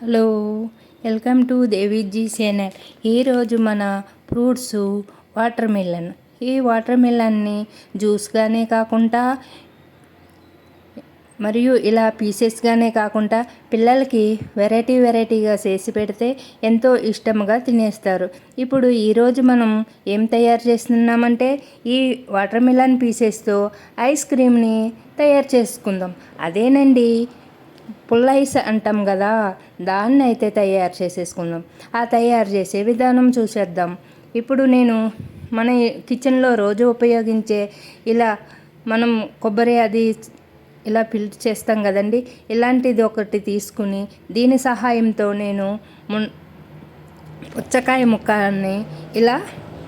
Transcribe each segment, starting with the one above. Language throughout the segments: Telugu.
Hello welcome to Deviji channel. ఈరోజు మన ఫ్రూట్స్ వాటర్ మిలన్. ఈ వాటర్ మిలన్ని జ్యూస్గానే కాకుండా మరియు ఇలా పీసెస్గానే కాకుండా పిల్లలకి వెరైటీ వెరైటీగా చేసి పెడితే ఎంతో ఇష్టంగా తినేస్తారు. ఇప్పుడు ఈరోజు మనం ఏం తయారు చేస్తున్నామంటే ఈ వాటర్ మిలన్ పీసెస్తో ఐస్ క్రీమ్ని తయారు చేసుకుందాం. అదేనండి పుల్ల అంటాం కదా దాన్ని అయితే తయారు చేసేసుకుందాం. ఆ తయారు చేసే విధానం చూసేద్దాం. ఇప్పుడు నేను మన కిచెన్లో రోజు ఉపయోగించే ఇలా మనం కొబ్బరి అది ఇలా పిల్ట్ చేస్తాం కదండి ఇలాంటిది ఒకటి తీసుకుని దీని సహాయంతో నేను మున్ పుచ్చకాయ ముక్కల్ని ఇలా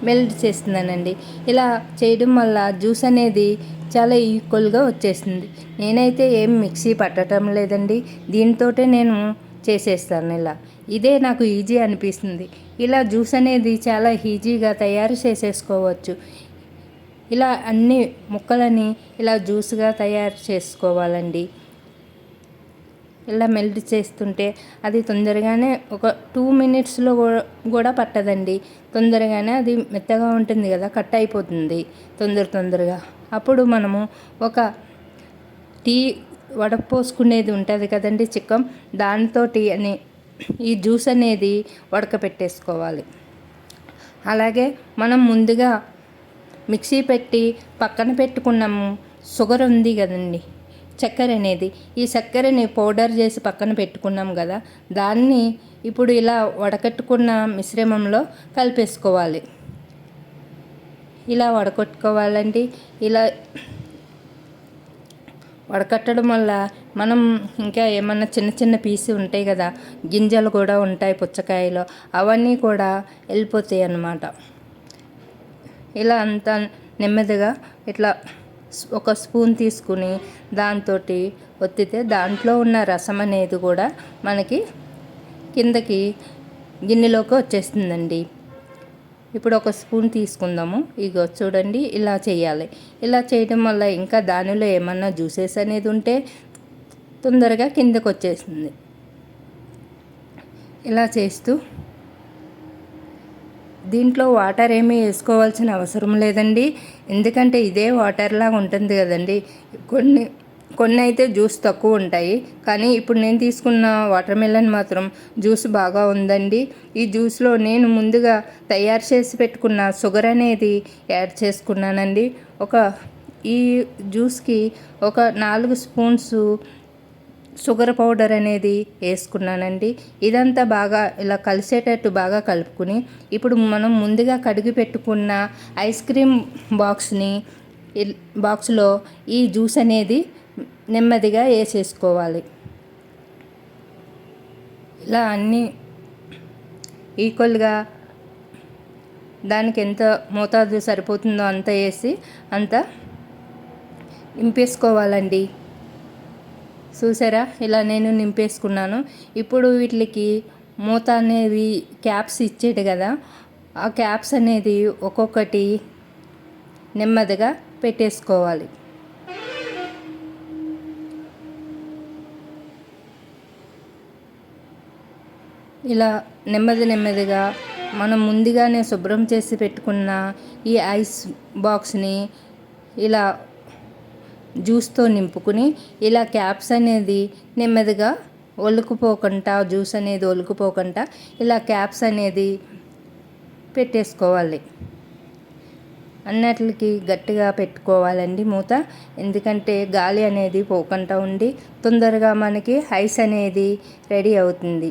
మెల్ట్ చేస్తున్నానండి. ఇలా చేయడం వల్ల జ్యూస్ అనేది చాలా ఈక్వల్గా వచ్చేసింది. నేనైతే ఏం మిక్సీ పట్టడం లేదండి. దీనితోటే నేను చేసేస్తాను ఇలా. ఇదే నాకు ఈజీ అనిపిస్తుంది. ఇలా జ్యూస్ అనేది చాలా ఈజీగా తయారు చేసేసుకోవచ్చు. ఇలా అన్ని ముక్కలని ఇలా జ్యూస్గా తయారు చేసుకోవాలండి. ఇలా మెల్ట్ చేస్తుంటే అది తొందరగానే ఒక టూ మినిట్స్లో కూడా పట్టదండి. తొందరగానే అది మెత్తగా ఉంటుంది కదా కట్ అయిపోతుంది తొందర తొందరగా. అప్పుడు మనము ఒక టీ వడపోసుకునేది ఉంటుంది కదండి చిక్కం దానితో టీ అని ఈ జ్యూస్ అనేది వడకపెట్టేసుకోవాలి. అలాగే మనం ముందుగా మిక్సీ పెట్టి పక్కన పెట్టుకున్నాము షుగర్ ఉంది కదండి. చక్కెర అనేది. ఈ చక్కెరని పౌడర్ చేసి పక్కన పెట్టుకున్నాం కదా దాన్ని ఇప్పుడు ఇలా వడకట్టుకున్న మిశ్రమంలో కలిపేసుకోవాలి. ఇలా వడకట్టుకోవాలండి. ఇలా వడకట్టడం వల్ల మనం ఇంకా ఏమన్నా చిన్న చిన్న పీసు ఉంటాయి కదా గింజలు కూడా ఉంటాయి పుచ్చకాయలో అవన్నీ కూడా వెళ్ళిపోతాయి అన్నమాట. ఇలా అంతా నెమ్మదిగా ఇట్లా ఒక స్పూన్ తీసుకుని దాంతో ఒత్తితే దాంట్లో ఉన్న రసం అనేది కూడా మనకి కిందకి గిన్నెలోకి వచ్చేస్తుందండి. ఇప్పుడు ఒక స్పూన్ తీసుకుందాము. ఇగో చూడండి ఇలా చేయాలి. ఇలా చేయడం వల్ల ఇంకా దానిలో ఏమన్నా జ్యూసెస్ అనేది ఉంటే తొందరగా కిందకు వచ్చేస్తుంది ఇలా చేస్తూ దీంట్లో వాటర్ ఏమీ వేసుకోవాల్సిన అవసరం లేదండి. ఎందుకంటే ఇదే వాటర్లా ఉంటుంది కదండి. కొన్ని కొన్ని అయితే జ్యూస్ తక్కువ ఉంటాయి. కానీ ఇప్పుడు నేను తీసుకున్న వాటర్ మిలన్ మాత్రం జ్యూస్ బాగా ఉందండి. ఈ జ్యూస్లో నేను ముందుగా తయారు చేసి పెట్టుకున్న షుగర్ అనేది యాడ్ చేసుకున్నానండి. ఒక ఈ జ్యూస్కి ఒక నాలుగు స్పూన్స్ షుగర్ పౌడర్ అనేది వేసుకున్నానండి. ఇదంతా బాగా ఇలా కలిసేటట్టు బాగా కలుపుకుని ఇప్పుడు మనం ముందుగా కడిగి పెట్టుకున్న ఐస్ క్రీమ్ బాక్స్ని బాక్స్లో ఈ జ్యూస్ అనేది నెమ్మదిగా వేసేసుకోవాలి. ఇలా అన్నీ ఈక్వల్గా దానికి ఎంత మోతాదు సరిపోతుందో అంత వేసి అంత నింపేసుకోవాలండి చూసారా? ఇలా నేను నింపేసుకున్నాను. ఇప్పుడు వీటికి మూత అనేది క్యాప్స్ ఇచ్చేది కదా. ఆ క్యాప్స్ అనేది ఒక్కొక్కటి నెమ్మదిగా పెట్టేసుకోవాలి. ఇలా నెమ్మది నెమ్మదిగా మనం ముందుగానే శుభ్రం చేసి పెట్టుకున్న ఈ ఐస్ బాక్స్ని ఇలా జ్యూస్తో నింపుకుని ఇలా క్యాప్స్ అనేది నెమ్మదిగా ఒలుకుపోకుండా జ్యూస్ అనేది ఒలుకుపోకుండా ఇలా క్యాప్స్ అనేది పెట్టేసుకోవాలి. అన్నట్లకి గట్టిగా పెట్టుకోవాలండి మూత. ఎందుకంటే గాలి అనేది పోకుండా ఉండి తొందరగా మనకి ఐస్ అనేది రెడీ అవుతుంది.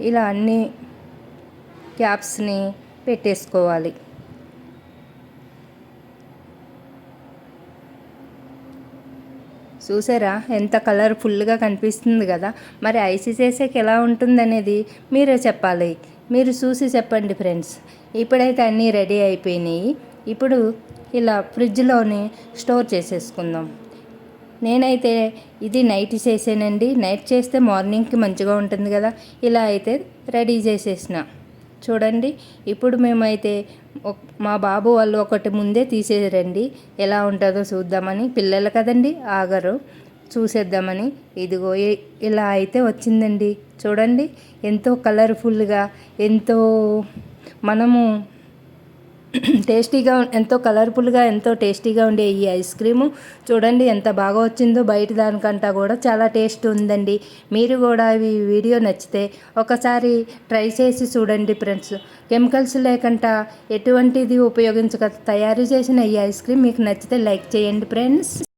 ఇలా అన్ని క్యాప్స్ని పెట్టేసుకోవాలి. చూసారా? ఎంత కలర్ఫుల్గా కనిపిస్తుంది కదా? మరి ఐసి చేసేకి ఎలా ఉంటుందనేది మీరే చెప్పాలి. మీరు చూసి చెప్పండి ఫ్రెండ్స్. ఇప్పుడైతే అన్నీ రెడీ అయిపోయినాయి. ఇప్పుడు ఇలా ఫ్రిడ్జ్లోనే స్టోర్ చేసేసుకుందాం. నేనైతే ఇది నైట్ చేసానండి. నైట్ చేస్తే మార్నింగ్కి మంచిగా ఉంటుంది కదా? ఇలా అయితే రెడీ చేసేసిన. చూడండి. ఇప్పుడు మేమైతే మా బాబు వాళ్ళు ఒకటి ముందే తీసేరండి. ఎలా ఉంటుందో చూద్దామని. పిల్లలు కదండి ఆగరు. చూసేద్దామని. ఇదిగో ఇలా అయితే వచ్చిందండి. చూడండి ఎంతో కలర్ఫుల్గా ఎంతో మనము టేస్టీగా ఎంతో కలర్ఫుల్గా ఎంతో టేస్టీగా ఉండే ఈ ఐస్ క్రీము. చూడండి ఎంత బాగా వచ్చిందో బయట దానికంటా కూడా చాలా టేస్ట్ ఉందండి. మీరు కూడా ఈ వీడియో నచ్చితే ఒకసారి ట్రై చేసి చూడండి ఫ్రెండ్స్. కెమికల్స్ లేకుండా ఎటువంటిది ఉపయోగించక తయారు చేసిన ఈ ఐస్ క్రీమ్ మీకు నచ్చితే లైక్ చేయండి ఫ్రెండ్స్.